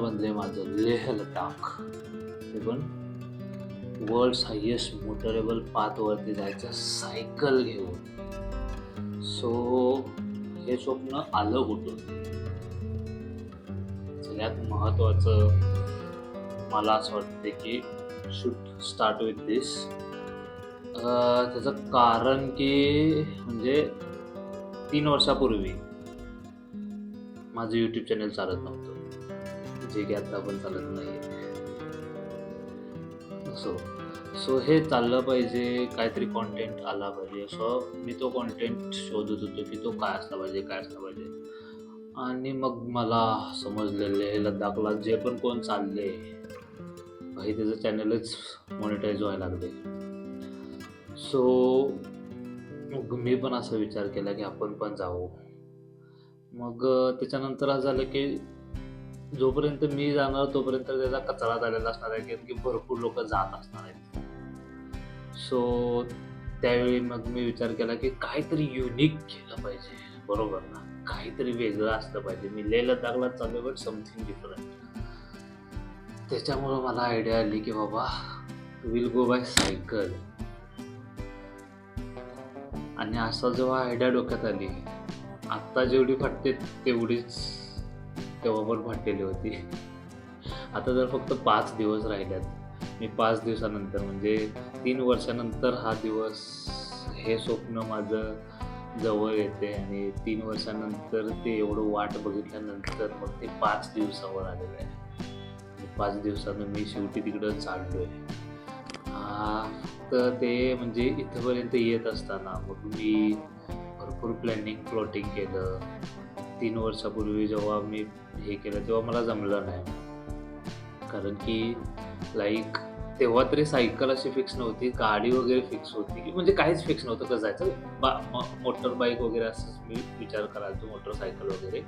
बनले माझं लेह लडाख ते पण वर्ल्ड हायेस्ट मोटरेबल पाथवरती जायचं सायकल घेऊन. सो हे स्वप्न आलं कुठून? सगळ्यात महत्त्वाचं मला असं वाटते की शूट स्टार्ट विथ दिस त्याचं कारण की म्हणजे तीन वर्षापूर्वी माझं यूट्यूब चॅनल चालत नव्हतं. जे की आता पण चालत नाही. सो सो हे चाललं पाहिजे काहीतरी कॉन्टेंट आला पाहिजे. सो मी तो कॉन्टेंट शोधत होतो की तो काय असला पाहिजे काय असला पाहिजे. आणि मग मला समजलेले हे लद्दाखला जे पण कोण चालले काही त्याचं चॅनलच मॉनिटाईज व्हायला लागले. सो मग मी पण असा विचार केला की आपण पण जाऊ. मग त्याच्यानंतर असं झालं की जोपर्यंत मी जाणार तोपर्यंत त्याचा कचरा झालेला असणार आहे कारण की भरपूर लोक जात असणार आहेत. सो त्यावेळी मग मी विचार केला की काहीतरी युनिक केलं पाहिजे. बरोबर ना? काहीतरी वेगळं असलं पाहिजे. मी लेह लडाखला चालू बट समथिंग डिफरंट त्याच्यामुळं मला आयडिया आली की बाबा विल गो बाय सायकल आणि असा जेव्हा आयडिया डोक्यात आली आत्ता जेवढी फाटते तेवढीच तेव्हा पण फाटलेली होती. आता जर फक्त पाच दिवस राहिल्यात मी पाच दिवसानंतर म्हणजे तीन वर्षानंतर हा दिवस हे स्वप्न माझं जवळ येते आणि तीन वर्षानंतर ते एवढं वाट बघितल्यानंतर मग ते पाच दिवसावर आलेलं आहे. पाच दिवसानं मी शेवटी तिकडं चाललो आहे तर ते म्हणजे इथंपर्यंत येत असताना मग मी भरपूर प्लॅनिंग प्लॉटिंग केलं. तीन वर्षापूर्वी जेव्हा मी हे केलं तेव्हा मला जमलं नाही. कारण की लाईक तेव्हा तरी सायकल अशी फिक्स नव्हती. गाडी वगैरे फिक्स होती. म्हणजे काहीच फिक्स नव्हतं कसं जायचं बा मोटर बाईक वगैरे असंच मी विचार करायचो मोटरसायकल वगैरे.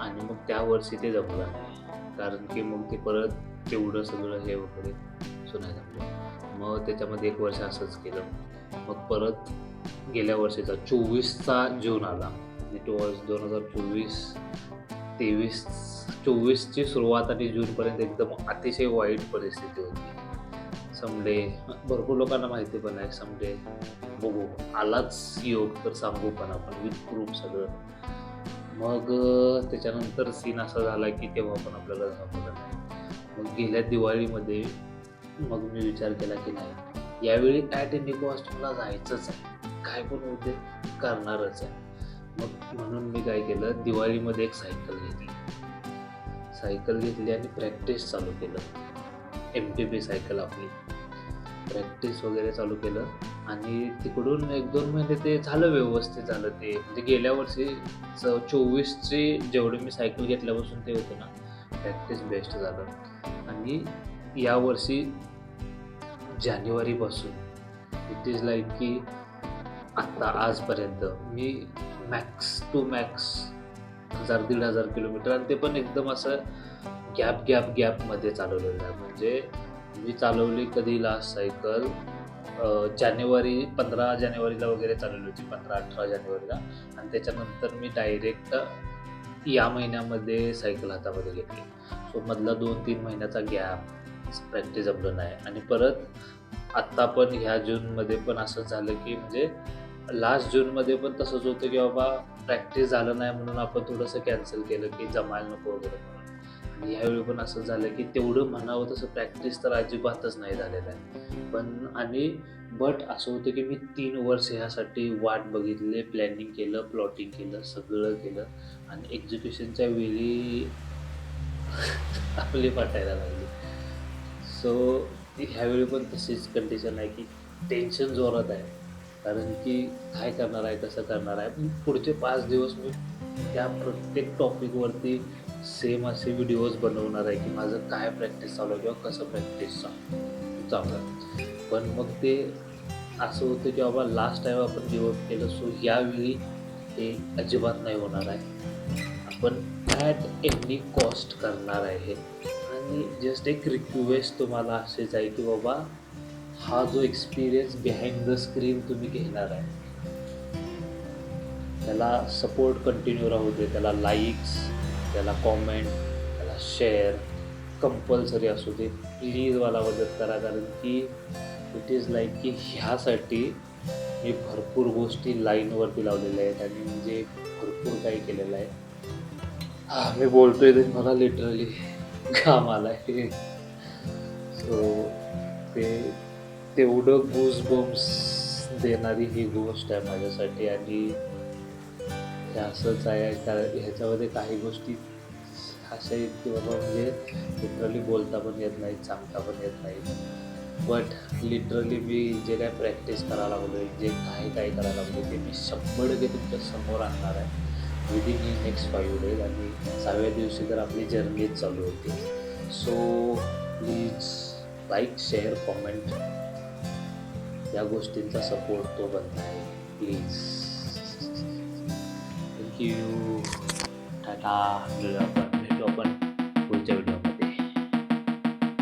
आणि मग त्या वर्षी ते जमलं नाही. कारण की मग ते परत तेवढं सगळं हे वगैरे सो नाही जमलं मग त्याच्यामध्ये एक वर्ष असंच केलं. मग परत गेल्या वर्षीचा चोवीसचा जून आला. टू दोन हजार चोवीस तेवीस चोवीसची सुरुवात आणि जूनपर्यंत एकदम अतिशय वाईट परिस्थिती होती. समडे भरपूर लोकांना माहिती पण आहे समडे बघू. आलाच योग तर सांगू पण आपण विथ प्रूफ सगळं. मग त्याच्यानंतर सीन असा झाला की तेव्हा पण आपल्याला जमलं नाही. मग गेल्या दिवाळीमध्ये मग मी विचार केला की नाही यावेळी ॲट एनी कॉस्ट मला जायचंच आहे. काय पण होते करणारच आहे. मग म्हणून मी काय केलं दिवाळीमध्ये एक सायकल घेतली. सायकल घेतली आणि प्रॅक्टिस चालू केलं. एम टी बी सायकल आपली. प्रॅक्टिस वगैरे चालू केलं आणि तिकडून एक दोन महिने ते झालं व्यवस्थित झालं ते. म्हणजे गेल्या वर्षी च- चोवीसचे जेवढे मी सायकल घेतल्यापासून ते होतं ना प्रॅक्टिस बेस्ट झालं. आणि यावर्षी जानेवारीपासून इट इज लाईक की आत्ता आजपर्यंत मी मॅक्स टू मॅक्स हजार दीड हजार किलोमीटर आणि ते पण एकदम असं गॅप गॅप गॅपमध्ये चालवलेलं आहे. म्हणजे मी चालवली कधी लास्ट सायकल जानेवारी पंधरा जानेवारीला वगैरे चालवली होती. पंधरा अठरा जानेवारीला. आणि त्याच्यानंतर मी डायरेक्ट या महिन्यामध्ये सायकल हातामध्ये घेतली. सो मधला दोन तीन महिन्याचा गॅप प्रॅक्टिस जमलं नाही. आणि परत आत्ता पण ह्या जूनमध्ये पण असं झालं की म्हणजे लास्ट जूनमध्ये पण तसंच होतं की बाबा प्रॅक्टिस झालं नाही म्हणून आपण थोडंसं कॅन्सल केलं की जमायला नको वगैरे म्हणून. आणि ह्यावेळी पण असं झालं की तेवढं म्हणावं तसं प्रॅक्टिस तर अजिबातच नाही झालेलं आहे. पण आणि बट असं होतं की मी तीन वर्ष ह्यासाठी वाट बघितले प्लॅनिंग केलं प्लॉटिंग केलं सगळं केलं आणि एक्झिक्युशनच्या वेळी आपली पाठायला लागली. सो ह्यावेळी पण तशीच कंडिशन आहे की टेन्शन जोरात आहे. कारण की काय करणार आहे कसं करणार आहे. पुढचे पाच दिवस मी त्या प्रत्येक टॉपिकवरती सेम असे व्हिडिओज बनवणार आहे की माझं काय प्रॅक्टिस चालू आहे किंवा कसं प्रॅक्टिस चालू आहे. पण मग ते असं होतं की बाबा लास्ट टाईम आपण गिवअप केलं सो यावेळी हे अजिबात नाही होणार आहे. आपण ॲट एनी कॉस्ट करणार आहे. आणि जस्ट एक रिक्वेस्ट तुम्हाला असेच आहे की बाबा हा जो एक्सपिरियन्स बिहाइंड द स्क्रीन तुम्ही घेणार आहे. त्याला सपोर्ट कंटिन्यू राहू दे त्याला लाईक्स त्याला कॉमेंट त्याला शेअर कंपल्सरी असू दे. प्लीज मला मदत करा कारण की इट इज लाईक की ह्यासाठी मी भरपूर गोष्टी लाईनवरती लावलेल्या आहेत आणि म्हणजे भरपूर काही केलेलं आहे. हा मी बोलतोय तर मला लिटरली घाम आला आहे सो ते तेवढं गुजबम्स देणारी ही गोष्ट आहे माझ्यासाठी आणि हे असंच आहे कारण ह्याच्यामध्ये काही गोष्टी अशा आहेत की बाबा म्हणजे लिटरली बोलता पण येत नाही सांगता पण येत नाही. बट लिटरली मी जे काय प्रॅक्टिस करायला लागलो जे काही काही करायला लागलो ते मी शंभर टक्के तुमच्यासमोर आणणार आहे. विदिन ही नेक्स्ट फाईव्ह डेज आणि सहाव्या दिवशी तर आपली जर्नीच चालू होती. So please like share comment या गोष्टींचा सपोर्ट तो बनत आहे. प्लीज थँक्यू टाटा भेटू आपण पुढच्या व्हिडिओमध्ये